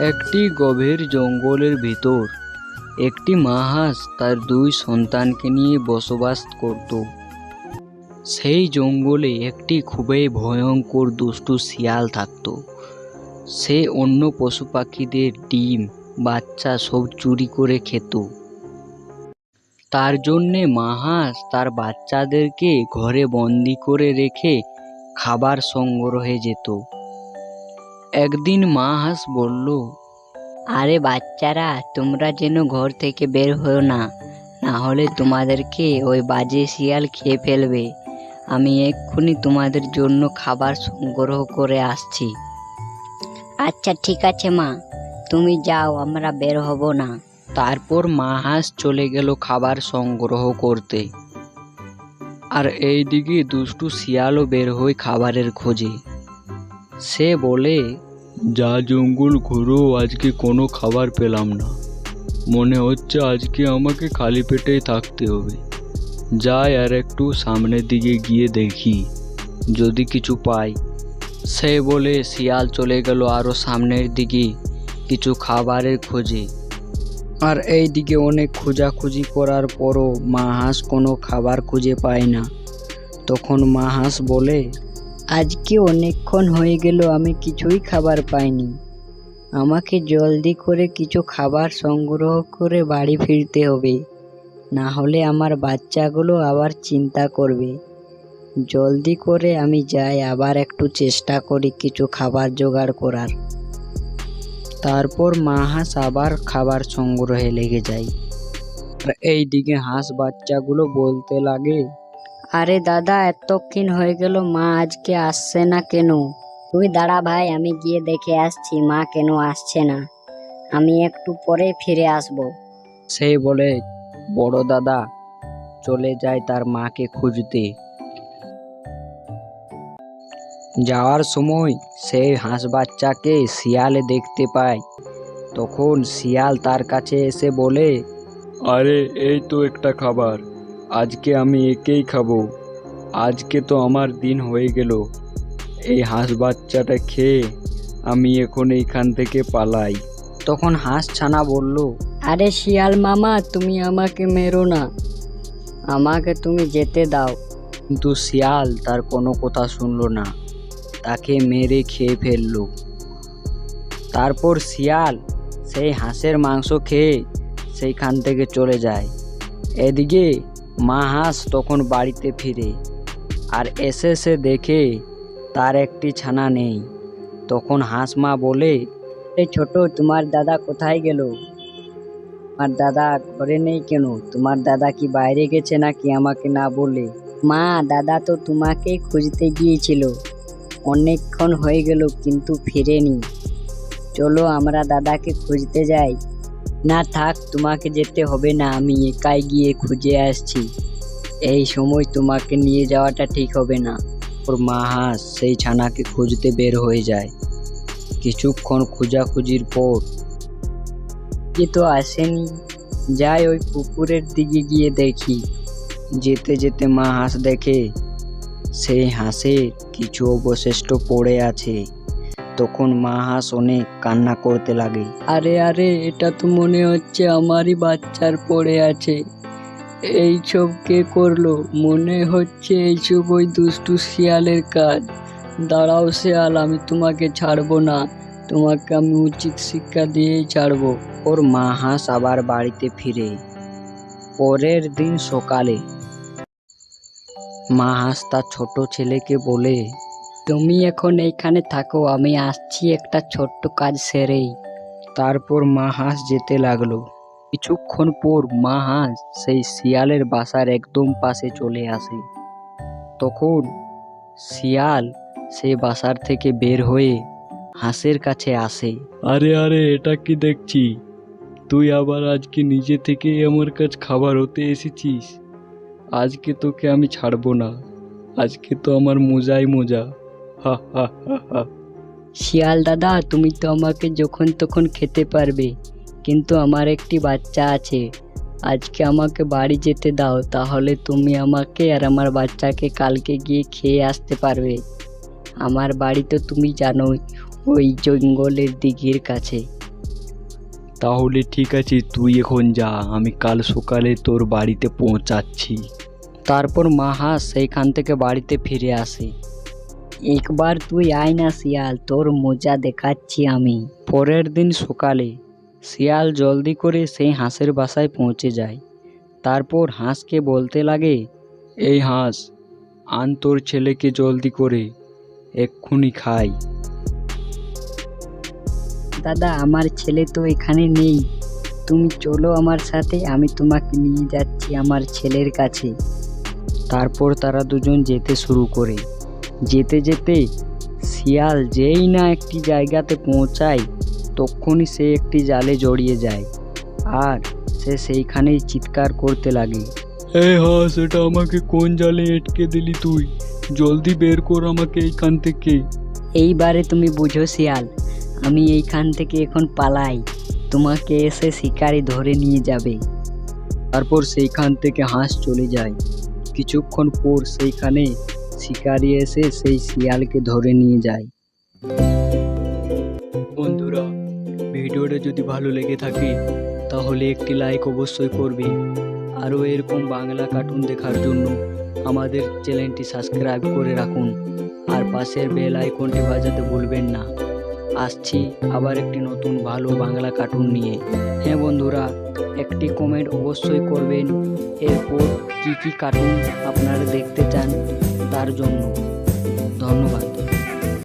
একটি গভীর জঙ্গলের ভিতর। একটি মা হাঁস তার দুই সন্তানকে নিয়ে বসবাস করত। সেই জঙ্গলে একটি খুবই ভয়ঙ্কর দুষ্টু শিয়াল থাকত। সে অন্য পশু পাখিদের ডিম, বাচ্চা সব চুরি করে খেত। তার জন্যে মা হাঁস তার বাচ্চাদেরকে ঘরে বন্দি করে রেখে খাবার সংগ্রহে যেত। একদিন মা হাঁস বলল, আরে বাচ্চারা, তোমরা যেন ঘর থেকে বের হও না। না হলে তোমাদেরকে ওই বাজে শিয়াল খেয়ে ফেলবে। আমি এক্ষুনি তোমাদের জন্য খাবার সংগ্রহ করে আসছি। আচ্ছা ঠিক আছে মা। তুমি যাও, আমরা বের হব না। তারপর মা হাঁস চলে গেল খাবার সংগ্রহ করতে। আর এইদিকে দুষ্টু শিয়ালও বের হয় খাবারের খোঁজে। সে বলে যা জঙ্গল ঘুরো আজকে কোনো খাবার পেলাম না। মনে হচ্ছে আজকে আমাকে খালি পেটেই থাকতে হবে। যাই আর একটু সামনের দিকে গিয়ে দেখি। যদি কিছু পাই। সে বলে শিয়াল চলে গেল আরও সামনের দিকে কিছু খাবারের খোঁজে। আর এই দিকে অনেক খোঁজাখুঁজি করার পরও মা হাঁস কোনো খাবার খুঁজে পায় না। তখন মা হাঁস বলে আজকে অনেকক্ষণ হয়ে গেল, আমি কিছুই খাবার পাইনি। আমাকে জলদি করে কিছু খাবার সংগ্রহ করে বাড়ি ফিরতে হবে। না হলে আমার বাচ্চাগুলো আবার চিন্তা করবে। জলদি করে আমি যাই, আবার একটু চেষ্টা করি কিছু খাবার জোগাড় করার। তারপর মা হাঁস আবার খাবার সংগ্রহে লেগে যায়। আর এই দিকে হাঁস বাচ্চাগুলো বলতে লাগে আরে দাদা এতক্ষণ হয়ে গেল মা আজকে আসছে না কেন? তুই দাঁড়া ভাই আমি গিয়ে দেখে আসছি মা কেন আসছে না। আমি একটু পরে ফিরে আসব। সেই বলে বড় দাদা চলে যায় তার মাকে খুঁজতে। যাওয়ার সময় সেই হাঁস বাচ্চাকে শিয়ালে দেখতে পায়। তখন শিয়াল তার কাছে এসে বলে আরে এই তো একটা খাবার। আজকে আমি একেই খাব। আজকে তো আমার দিন হয়ে গেল। এই হাঁস বাচ্চাটা খেয়ে আমি এখন এইখান থেকে পালাই। তখন হাঁস ছানা বলল, আরে শিয়াল মামা, তুমি আমাকে মেরো না। আমাকে তুমি যেতে দাও। কিন্তু শিয়াল তার কোনো কথা শুনলো না। তাকে মেরে খেয়ে ফেলল। তারপর শিয়াল সেই হাঁসের মাংস খেয়ে সেইখান থেকে চলে যায়। এদিকে মা হাঁস তখন বাড়িতে ফিরে আর এসে সে দেখে তার একটি ছানা নেই। তখন হাঁস মা বলে, এ ছোট, তোমার দাদা কোথায় গেল? আমার দাদা ঘরে নেই কেন? তোমার দাদা কি বাইরে গেছে নাকি আমাকে না বলে? মা, দাদা তো তোমাকেই খুঁজতে গিয়েছিল। অনেকক্ষণ হয়ে গেল কিন্তু ফিরেনি। চলো আমরা দাদাকে খুঁজতে যাই। না থাক, তোমাকে যেতে হবে না, আমি একাই গিয়ে খুঁজে আসছি। এই সময় তোমাকে নিয়ে যাওয়াটা ঠিক হবে না। ওর মা হাঁস সেই ছানাকে খুঁজতে বের হয়ে যায়। কিছুক্ষণ খোঁজাখুঁজির পর এ তো আসেনি। যাই ওই পুকুরের দিকে গিয়ে দেখি। যেতে যেতে মা হাঁস দেখে, সেই হাঁসের কিছু অবশিষ্ট পড়ে আছে। তখন মা হাঁস অনেক কান্না করতে লাগে। আরে আরে, এটা তো মনে হচ্ছে আমারই বাচ্চার পড়ে আছে। এইসব কে করল? মনে হচ্ছে এইসব ওই দুষ্টু শিয়ালের কাজ। দাঁড়াও শিয়াল, আমি তোমাকে ছাড়বো না। তোমাকে আমি উচিত শিক্ষা দিয়েই ছাড়বো। ওর মা হাঁস আবার বাড়িতে ফিরে। পরের দিন সকালে মা হাঁস তার ছোট ছেলেকে বলে তুমি এখন এইখানে থাকো, আমি আসছি একটা ছোট্ট কাজ সেরেই। তারপর মা হাঁস যেতে লাগল। কিছুক্ষণ পর মা হাঁস সেই শিয়ালের বাসার একদম পাশে চলে আসে। তখন শিয়াল সেই বাসার থেকে বের হয়ে হাঁসের কাছে আসে। আরে আরে, এটা কি দেখছি? তুই আবার আজকে নিজে থেকে আমার কাছে খাবার হতে এসেছিস? আজকে তোকে আমি ছাড়বো না। আজকে তো আমার মজাই মজা। শিয়াল দাদা তুমি তো আমাকে যখন তখন খেতে পারবে কিন্তু আমার একটি বাচ্চা আছে। আজকে আমাকে বাড়ি যেতে দাও তাহলে তুমি আমাকে আর আমার বাচ্চাকে কালকে গিয়ে খেয়ে আসতে পারবে। আমার বাড়ি তো তুমি জানোই ওই জঙ্গলের দিঘির কাছে। তাহলে ঠিক আছে তুই এখন যা আমি কাল সকালে তোর বাড়িতে পৌঁছাচ্ছি। তারপর মা হাঁস সেইখান থেকে বাড়িতে ফিরে আসে। একবার তুই আয় না শিয়াল, তোর মজা দেখাচ্ছি আমি। পরের দিন সকালে শিয়াল জলদি করে সেই হাঁসের বাসায় পৌঁছে যায়। তারপর হাঁসকে বলতে লাগে, এই হাঁস, আন তোর ছেলেকে জলদি করে, এক্ষুনি খাই। দাদা, আমার ছেলে তো এখানে নেই। তুমি চলো আমার সাথে, আমি তোমাকে নিয়ে যাচ্ছি আমার ছেলের কাছে। তারপর তারা দুজন যেতে শুরু করে। যেতে যেতে শিয়াল যেই না একটি জায়গাতে পৌঁছায় তখনই সে একটি জালে জড়িয়ে যায় আর সে সেইখানেই চিৎকার করতে লাগে। এ হাঁস এটা আমাকে কোন জালে আটকে দিলি তুই? জলদি বের কর আমাকে এইখান থেকে। এইবারে তুমি বুঝো শিয়াল আমি এইখান থেকে এখন পালাই। তোমাকে এসে শিকারি ধরে নিয়ে যাবে। তারপর সেইখান থেকে হাঁস চলে যায়। কিছুক্ষণ পর সেইখানে শিকারি এসে সেই শিয়ালকে ধরে নিয়ে যায়। বন্ধুরা, ভিডিওটা যদি ভালো লেগে থাকে, তাহলে একটি লাইক অবশ্যই করবে। আরও এরকম বাংলা কার্টুন দেখার জন্য আমাদের চ্যানেলটি সাবস্ক্রাইব করে রাখুন। আর পাশের বেল আইকনটি বাজাতে ভুলবেন না। আসছি আবার একটি নতুন ভালো বাংলা কার্টুন নিয়ে। হ্যাঁ বন্ধুরা, একটি কমেন্ট অবশ্যই করবেন। এরপর কী কী কার্টুন আপনারা দেখতে চান তার জন্য। ধন্যবাদ।